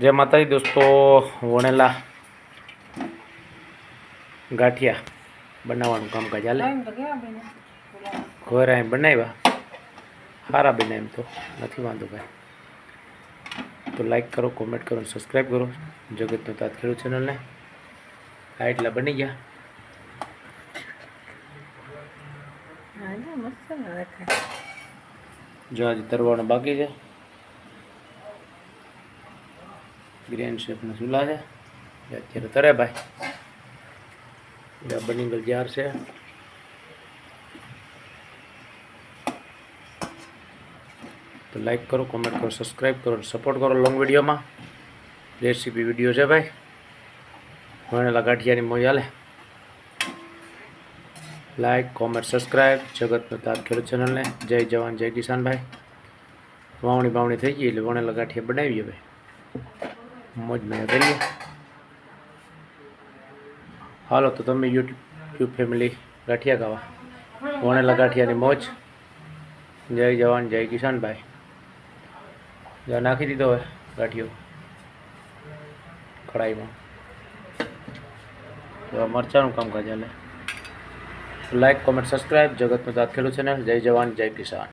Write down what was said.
જય માતાજી દોસ્તો વણેલા ગાંઠિયા બનાવવાનું કામકાજ હાલે. ઘરે અહીં બનાવ્યા. સારા બને એમ તો નથી વાંધો ભાઈ તો લાઈક કરો કોમેન્ટ કરો સબસ્ક્રાઈબ કરો. જગતનો તાત ખેડૂત ચેનલને. આ એટલા બની ગયા. જો જો આજે તરવાનું બાકી છે. ગ્રેન્ડ શેપના ચૂલા છે. અત્યારે તરે ભાઈ. એ બની ગયેલ જાર છે. તો લાઈક કરો કોમેન્ટ કરો સબસ્ક્રાઈબ કરો સપોર્ટ કરો લોંગ વિડીયોમાં રેસીપી વીડિયો છે ભાઈ. ભણેલા ગાંઠિયાની મોજ હાલે. લાઈક કોમેન્ટ સબસ્ક્રાઈબ જગતનો તાત ખેડૂત ચેનલને. જય જવાન, જય કિસાન ભાઈ. વાવણી બાવણી થઈ ગઈ એટલે વણેલા ગાંઠિયા બનાવીએ ભાઈ. મોજ મજા કરીએ. હાલો, તો તમે યુટ્યુબ ફેમિલી ગાંઠિયા ખાવા. વણેલા ગાંઠિયાની મોજ. જય જવાન, જય કિશાનભાઈ. જ્યાં નાખી દીધો હોય ગાંઠિયો. કઢાઈમાં. તો મરચાંનું કામકાજ હાલે. લાઈક કોમેન્ટ સબસ્ક્રાઈબ જગતનું તાત ખેડૂત ચેનલ જય જવાન, જય કિસાન.